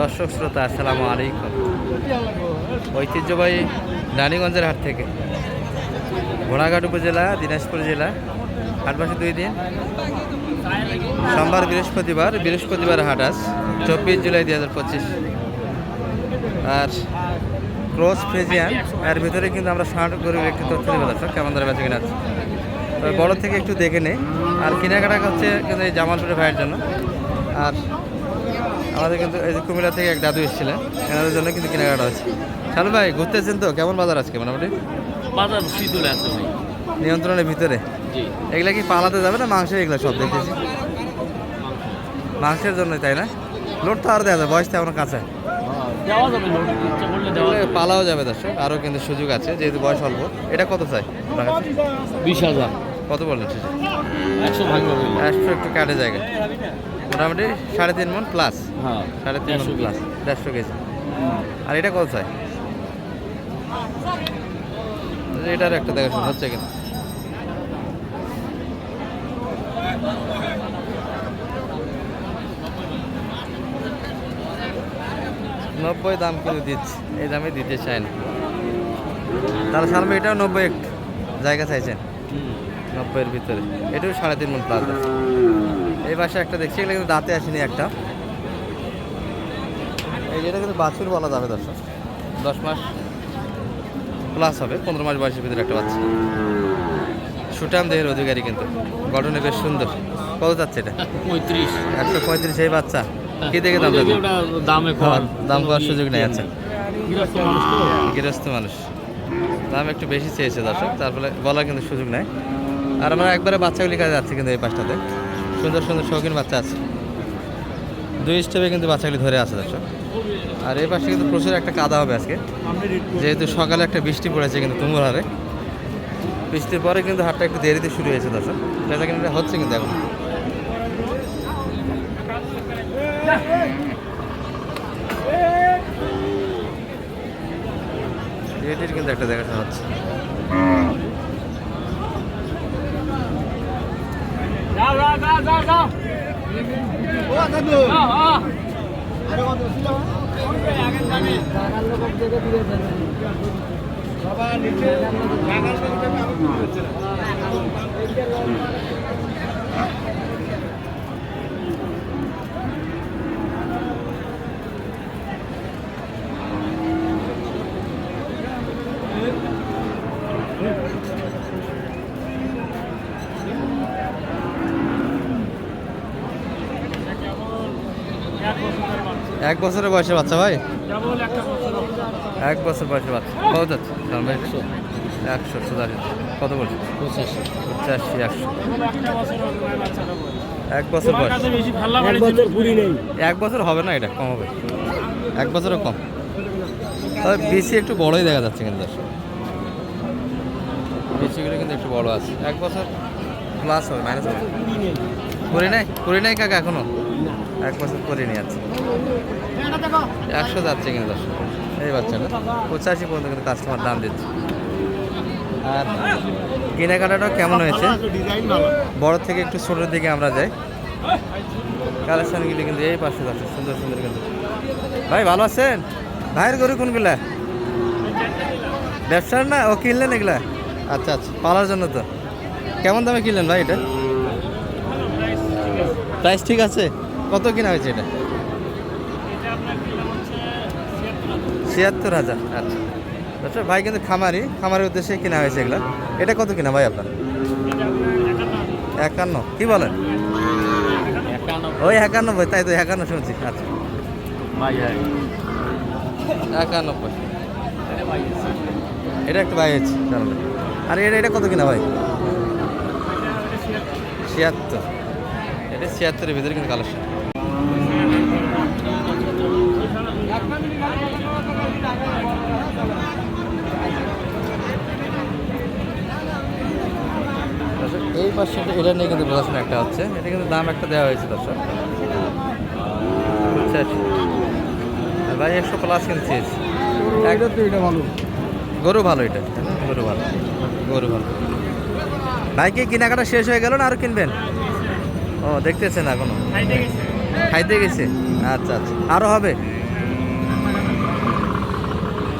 দর্শক শ্রোতা, আসসালামু আলাইকুম। ঐতিহ্যবাহী রানীগঞ্জের হাট থেকে। ঘোড়াঘাট উপজেলা, দিনাজপুর জেলা। হাট বসে দুই দিন। সোমবার বৃহস্পতিবার বৃহস্পতিবার হাট আজ, চব্বিশ জুলাই দুই হাজার পঁচিশ। আর ক্রস ফ্রেজিয়ান, এর ভিতরে কিন্তু আমরা ষাট গরিবের একটি তথ্য দেবো দর্শক, কেমন ধরে বেঁচে কিনা তবে বড় থেকে একটু দেখে নেই। আর কেনাকাটা হচ্ছে কিন্তু এই জামালপুরের ভাইয়ের জন্য। আর আমাদের কিন্তু এই যে কুমিল্লা থেকে এক দাদু এসেছিলেন এনাদের জন্য কিন্তু কেনাকাটা হচ্ছে। শালু ভাই ঘুরতেছেন তো? কেমন বাজার আজকে মোটামুটি? বাজার শীতলে আছে ভাই নিয়ন্ত্রণের ভিতরে? এগুলা কি পালাতে যাবে না মাংসের এগুলো সব দেখতেছি? মাংসের জন্য তাই না? লোড তো আর দেওয়া যায় বয়স তো এখনও কাছে। যাবে যাবে। পালাও যাবে দর্শক আরও কিন্তু সুযোগ আছে যেহেতু বয়স অল্প। এটা কত চাই? বিশ হাজার। কত বললেন সেটা? একশো একটু কাটে জায়গা মোটামুটি সাড়ে তিন মন প্লাস হ্যাঁ সাড়ে তিন মন প্লাস দেড়শো কেজি। আর এটা কত চাই? এটার একটা দেখা হচ্ছে কিনা? নব্বই দাম কিন্তু দিচ্ছে এই দামে দিতে চায় না। তাহলে সামনে এটাও নব্বই জায়গা চাইছেন? নব্বইয়ের ভিতরে। এটাও সাড়ে তিন মন প্লাস এই পাশে একটা দেখছি এগুলো কিন্তু দাঁতে আসেনি একটা। এই যেটা কিন্তু বাছুর বলা যাবে দর্শক। দশ মাস প্লাস হবে পনেরো মাস বয়সের ভিতরে একটা বাচ্চা। সুটাম দেহের অধিকারী কিন্তু। গঠনে বেশ সুন্দর। কত যাচ্ছে এটা? পঁয়ত্রিশ। একশো পঁয়ত্রিশ এই বাচ্চা। কি দেখে দাম দামে কম। দাম করার সুযোগ নেই আচ্ছা। গৃহস্থ মানুষ গৃহস্থ মানুষ। দাম একটু বেশি চেয়েছে দর্শক তারপরে বলার কিন্তু সুযোগ নেই। আর আমরা একবারে বাচ্চাগুলি কাজে যাচ্ছে কিন্তু এই পাশটাতে। সুন্দর সুন্দর শৌখিন বাচ্চা আছে। দুই স্টেপে কিন্তু বাচ্চাগুলি ধরে আছে, দর্শক। আর এই পাশে কিন্তু প্রচুর একটা কাদা হবে আজকে। যেহেতু সকালে একটা বৃষ্টি পড়েছে কিন্তু তুমুর হারে। বৃষ্টির পরে কিন্তু হাটটা একটু দেরিতে শুরু হয়েছে, দর্শক। সেটা কিন্তু হচ্ছে কিন্তু এখন। এটির কিন্তু একটা দেখাশোনা হচ্ছে। যাও যাও যাও যাও যাও। যাও, যাও। এক বছরের বয়সে বাচ্চা ভাই? কেবল একটা বছর। এক বছর বয়সের বাচ্চা। কত যাচ্ছে? একশো। একশো সুদারি কত বলছে পঁচাশি। পঁচাশি একশো। বয়স। এক বছর বয়স। ছিল। এক বছর হবে না এটা? কম হবে। এক বছরও কম। তবে বেশি একটু বড়ই দেখা যাচ্ছে কিন্তু বেশিগুলো কিন্তু একটু বড় আছে। এক বছর প্লাস হবে মাইনাস হবে। করি নাই। করি নাই কাকা এখনও? এক বছর করিনি আছে একশো যাচ্ছে কিন্তু দর্শক? এই বাচ্চাটা। পঁচাশি পর্যন্ত কিন্তু কাস্টমার দাম দিচ্ছে। আর কেনাকাটাটাও কেমন হয়েছে? বড় থেকে একটু ছোটোর দিকে আমরা যাই। কালেকশনগুলি কিন্তু এই পাশে আছে সুন্দর সুন্দর কিন্তু। ভাই, ভালো আছেন? ভাইয়ের গরু কোনগুলা? ব্যবসার না? ও কিনলেন এগুলা? আচ্ছা আচ্ছা। পালার জন্য তো। কেমন দামে কিনলেন ভাই এটা? প্রাইস ঠিক আছে। কত কিনা হয়েছে এটা? ছিয়াত্তর হাজার আচ্ছা। আচ্ছা ভাই কিন্তু খামারি খামারের উদ্দেশ্যে কেনা হয়েছে এগুলা। এটা কত কিনা ভাই আপনার? একান্ন। কি বলেন? ওই একানব্বই তাই তো একান্ন শুনছি আচ্ছা। একানব্বই। এটা একটু ভাই জানালে আর এটা এটা কত কিনা ভাই? ছিয়াত্তর। এটা ছিয়াত্তরের ভিতরে কিন্তু কালেকশন এই পাশে এটা নিয়ে কিন্তু প্রদর্শন একটা হচ্ছে। এটা কিন্তু দাম একটা দেওয়া হয়েছে দর্শক। ভাই একশো প্লাস কিন্তু চেয়েছি গরু ভালো এটা। গরু ভালো। গরু ভালো। ভাই কি কেনাকাটা শেষ হয়ে গেল না আরও কিনবেন? ও দেখতেছেন এখনও? খাইতে গেছে। আচ্ছা আচ্ছা। আরও হবে?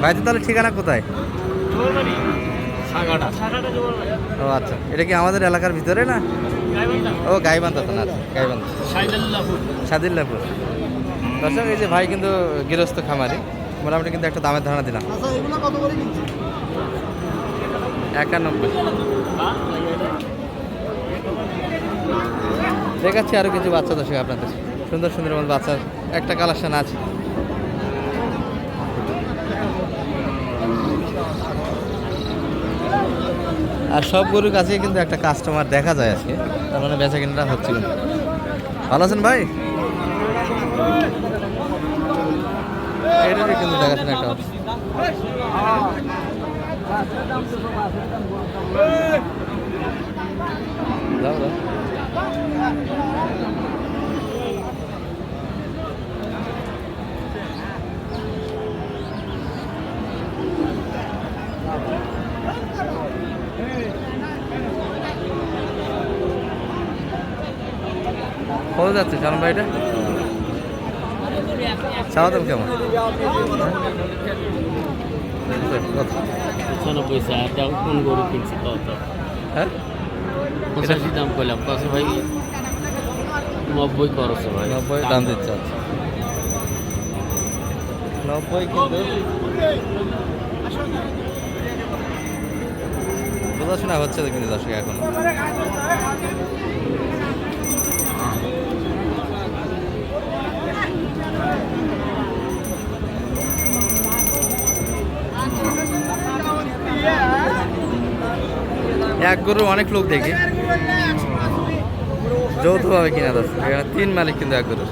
ভাইদের তাহলে ঠিকানা কোথায়? ও আচ্ছা। এটা কি আমাদের এলাকার ভিতরে না? ও গাইবান্ধা তো না আচ্ছা গাইবান্ধা। সাদিল্লাপুর। দর্শক এই যে ভাই কিন্তু গৃহস্থ খামারি মোটামুটি কিন্তু একটা দামের ধারণা দিলাম। একানব্বই। দেখাচ্ছি আরও কিছু বাচ্চা দর্শক আপনাদের। সুন্দর সুন্দর মতো বাচ্চার একটা কালেকশন আছে। আর সব গরুর কাছেই কিন্তু একটা কাস্টমার দেখা যায় আজকে। তার মানে বেচা কিনাটা হচ্ছে কিন্তু। ভালো আছেন ভাই? কিন্তু দেখাচ্ছেন একটা দাও। কত যাচ্ছে জানো ভাই এটা? চাওয়া দাম কেমন? পঁচানব্বই কোন গরু কিনছি? কত হ্যাঁ? পঁচাশি দাম করলাম কত ভাই নব্বই খরচ ভাই নব্বই দাম দিচ্ছে আচ্ছা। নব্বই কিন্তু বোঝাশোনা হচ্ছে তো কিন্তু দর্শক এখন। এক গরু অনেক লোক দেখি। যৌথভাবে কিনা দর্শক এখানে তিন মালিক কিন্তু এক গরুর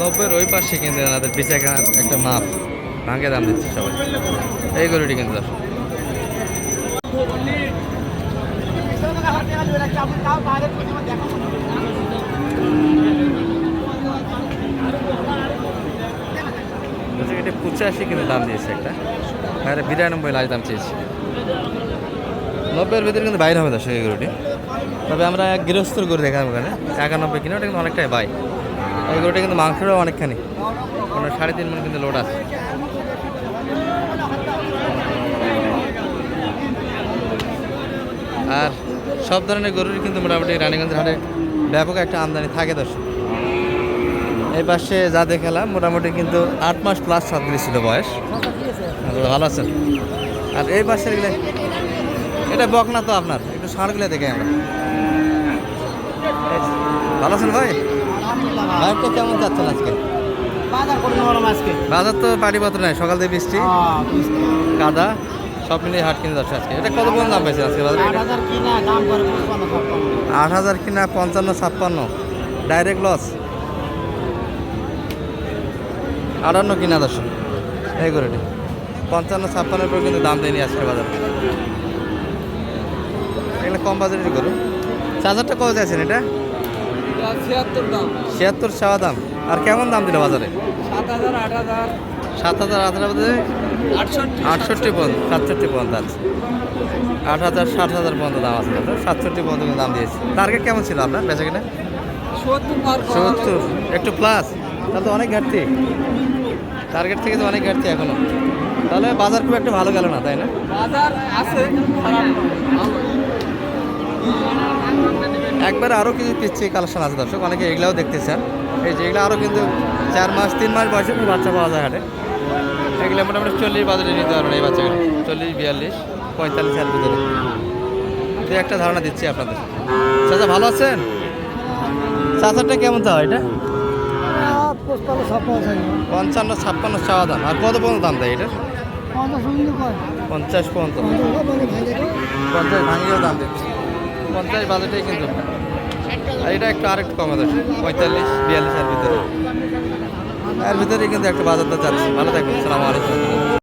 নব্বইয়ের ওই পাশে কিন্তু এনাদের পিছিয়ে একটা মাপ। ভাঙে দাম দিচ্ছে সবাই। এই গরুটি কিন্তু দর্শক। বলছে এটা পঁচাশি কিন্তু দাম দিয়েছে একটা। বাইরে বিরানব্বই লাখ দাম চেয়েছি। নব্বইয়ের ভিতরে কিন্তু বাইরে হবে দর্শক এই গরুটি তবে আমরা গৃহস্থর গরু দেখাম ওখানে, একানব্বই কিনে ওটা কিন্তু অনেকটাই বাই। এই কিন্তু মাংসটাও অনেকখানি। কোনো সাড়ে তিন মন কিন্তু লোড আছে। আর সব ধরনের গরুর কিন্তু মোটামুটি রানীগঞ্জের হাটে ব্যাপক একটা আমদানি থাকে দর্শক। এই পাশে যা দেখালাম, মোটামুটি কিন্তু আট মাস প্লাস সাতগুলি ছিল বয়স। ভালো আছেন? আর এই পাশের গেলে এটা বকনা তো আপনার? একটু ষাঁড়গুলো দেখে আমরা। ভালো আছেন ভাই? ভাইটা কেমন যাচ্ছেন আজকে? বাজার তো পাটিপত্র নাই সকাল থেকে বৃষ্টি। কাদা সব মিলিয়ে হাট কিনে যাচ্ছে আজকে। এটা কত পর্যন্ত দাম পেয়েছে আজকে বাজারে? আট হাজার কিনা দাম পঞ্চান্ন ছাপ্পান্ন। আট হাজার কিনা পঞ্চান্ন ছাপ্পান্ন। ডাইরেক্ট লস আটান্ন কিনা দর্শক। এই করে পঞ্চান্ন ছাপ্পান্নের পর কিন্তু দাম দেয়নি আজকে বাজারে। এগুলো কম বাজারের করুন চার্জারটা কত চাইছেন এটা? ছিয়াত্তর দাম। ছিয়াত্তর চাওয়া দাম। আর কেমন দাম দিল বাজারে? সাত হাজার আট হাজার। সাত হাজার আট হাজার আটষট্টি। আটষট্টি পর্যন্ত সাতষট্টি পর্যন্ত আছে। আট হাজার ষাট হাজার পর্যন্ত দাম আছে সাতষট্টি পর্যন্ত কিন্তু দাম দিয়েছে। টার্গেট কেমন ছিল আপনার বেচা কিনা? সত্তর একটু প্লাস তাহলে তো অনেক ঘাটতি। টার্গেট থেকে তো অনেক ঘাটতি এখনও। তাহলে বাজার খুব একটা ভালো গেল না তাই না? বাজার আছে একবার আরও কিছু পিচ্ছি কালেকশন আছে দর্শক অনেকে এগুলাও দেখতে চান এই যে এগুলো আরও কিন্তু চার মাস তিন মাস বয়সে কিন্তু বাচ্চা পাওয়া যায় হাটে। এগুলো মোটামুটি চল্লিশ বাজারে নিতে পারবেন এই বাচ্চাগুলো। চল্লিশ বিয়াল্লিশ পঁয়তাল্লিশ এর ভিতরে। দু একটা ধারণা দিচ্ছি আপনাদের। চাচা ভালো আছেন? চাচারটা কেমন চাওয়া এটা? পঞ্চান্ন ছাপ্পান্ন চাওয়া দাম। আর কত পর্যন্ত দাম দেয় এটা? পঞ্চাশ পর্যন্ত পঞ্চাশ ভাঙিয়েও দাম দিচ্ছে। পঞ্চাশ বাজেটেই কিন্তু। আর এটা একটু আরেকটু কমে দেয়। পঁয়তাল্লিশ বিয়াল্লিশ এর ভিতরে। এর ভিতরে কিন্তু একটা বাজারটা যাচ্ছে। ভালো থাকবেন। সালাম আলাইকুম।